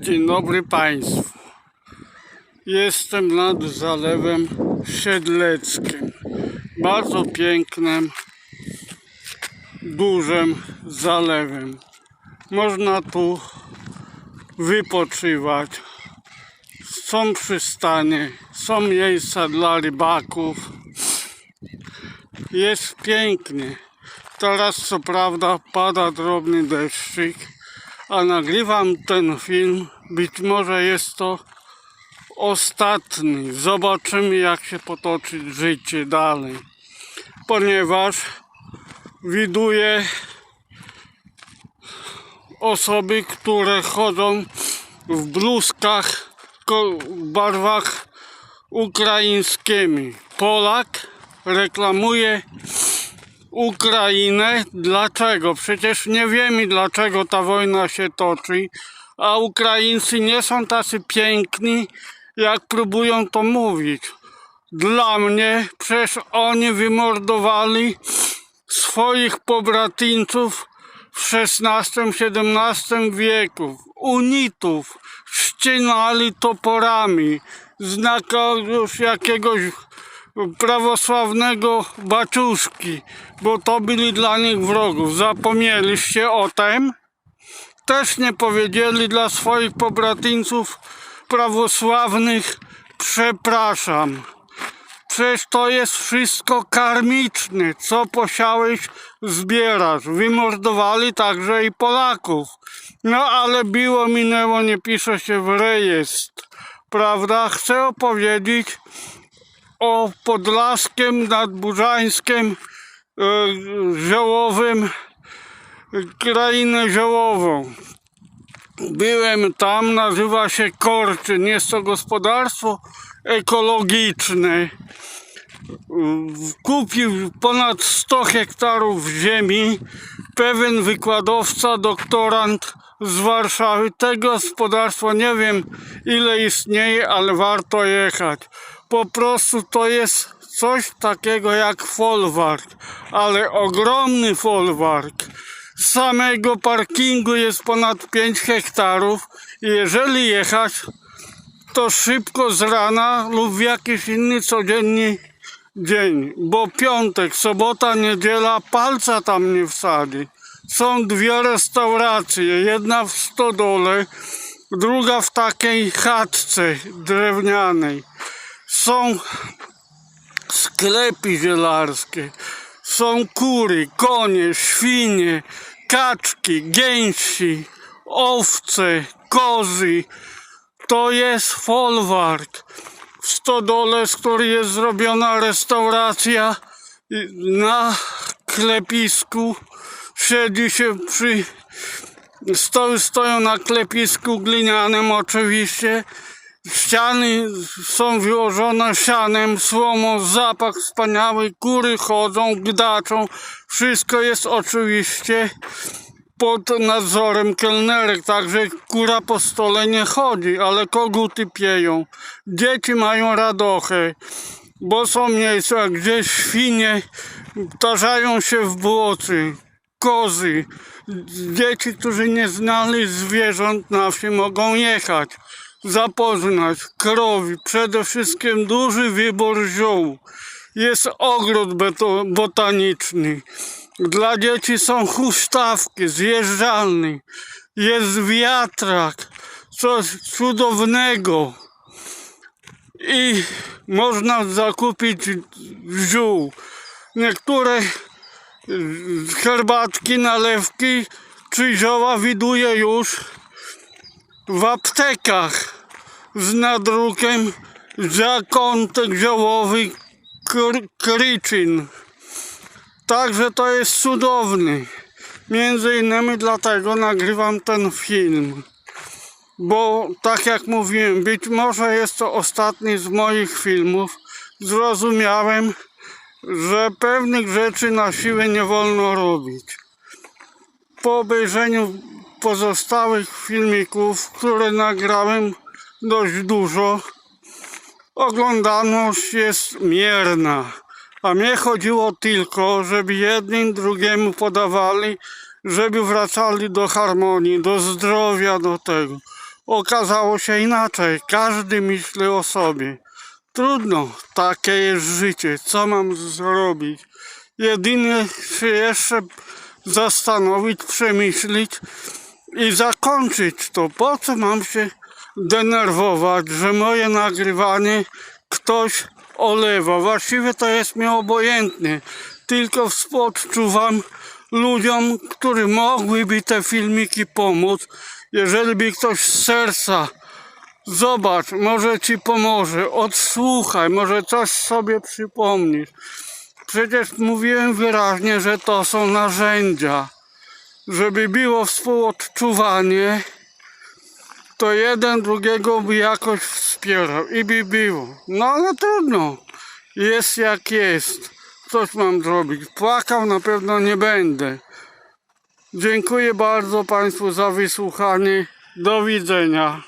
Dzień dobry Państwu. Jestem nad Zalewem Siedleckim. Bardzo pięknym, dużym zalewem. Można tu wypoczywać. Są przystanie, są miejsca dla rybaków. Jest pięknie. Teraz co prawda pada drobny deszczyk, a nagrywam ten film. Być może jest to ostatni. Zobaczymy jak się potoczy życie dalej. Ponieważ widuję osoby, które chodzą w bluzkach w barwach ukraińskimi. Polak reklamuje Ukrainę. Dlaczego? Przecież nie wiemy, dlaczego ta wojna się toczy, a Ukraińcy nie są tacy piękni, jak próbują to mówić. Dla mnie przecież oni wymordowali swoich pobratyńców w XVI-XVII wieku. Unitów ścinali toporami. Znaka już jakiegoś prawosławnego baczuszki, bo to byli dla nich wrogów. Zapomnieliście o tym? Też nie powiedzieli dla swoich pobratyńców prawosławnych przepraszam. Przecież to jest wszystko karmiczne. Co posiałeś, zbierasz. Wymordowali także i Polaków. No ale było, minęło, nie pisze się w rejestr. Prawda? Chcę opowiedzieć o Podlaskiem, Nadburzańskiem, e, Ziołowym, krainę ziołową. Byłem tam, nazywa się Korczyn. Jest to gospodarstwo ekologiczne. Kupił ponad 100 hektarów ziemi pewien wykładowca, doktorant z Warszawy. Te gospodarstwo nie wiem ile istnieje, ale warto jechać. Po prostu to jest coś takiego jak folwark, ale ogromny folwark. Z samego parkingu jest ponad 5 hektarów. i Jeżeli jechać, to szybko z rana lub w jakiś inny codzienny dzień, bo piątek, sobota, niedziela palca tam nie wsadzi. Są dwie restauracje, jedna w stodole, druga w takiej chatce drewnianej. Są sklepy zielarskie, są kury, konie, świnie, kaczki, gęsi, owce, kozy. To jest folwark. W stodole, z której jest zrobiona restauracja na klepisku siedzi się przy stoły stoją na klepisku glinianym oczywiście ściany są wyłożone sianem, słomą, zapach wspaniały, kury chodzą, gdaczą, wszystko jest oczywiście pod nadzorem kelnerek, także kura po stole nie chodzi, ale koguty pieją. Dzieci mają radochę, bo są miejsca, gdzie świnie tarzają się w błocy, kozy. Dzieci, którzy nie znali zwierząt na wsi mogą jechać, zapoznać krowi, przede wszystkim duży wybór ziół. Jest ogród botaniczny. Dla dzieci są huśtawki, zjeżdżalny. Jest wiatrak, coś cudownego. I można zakupić ziół. Niektóre herbatki, nalewki czy zioła widuje już w aptekach z nadrukiem zakątek ziołowy kr- kryczyn. Także to jest cudowny. Między innymi dlatego nagrywam ten film. Bo tak jak mówiłem, być może jest to ostatni z moich filmów. Zrozumiałem, że pewnych rzeczy na siłę nie wolno robić. Po obejrzeniu pozostałych filmików, które nagrałem dość dużo, oglądalność jest mierna. A mnie chodziło tylko, żeby jednym drugiemu podawali, żeby wracali do harmonii, do zdrowia, do tego. okazało się inaczej. Każdy myśli o sobie. Trudno, takie jest życie. Co mam zrobić? Jedynie się jeszcze zastanowić, przemyśleć i zakończyć to. Po co mam się denerwować, że moje nagrywanie ktoś olewa? Właściwie to jest mi obojętnie. Tylko współczuwam ludziom, którym mogłyby te filmiki pomóc. Jeżeli by ktoś z serca Zobacz, może ci pomoże, odsłuchaj, może coś sobie przypomnisz. Przecież mówiłem wyraźnie, że to są narzędzia. Żeby było współodczuwanie, to jeden drugiego by jakoś wspierał i by było. No ale trudno, jest jak jest. Coś mam zrobić. Płakał na pewno nie będę. Dziękuję bardzo Państwu za wysłuchanie. Do widzenia.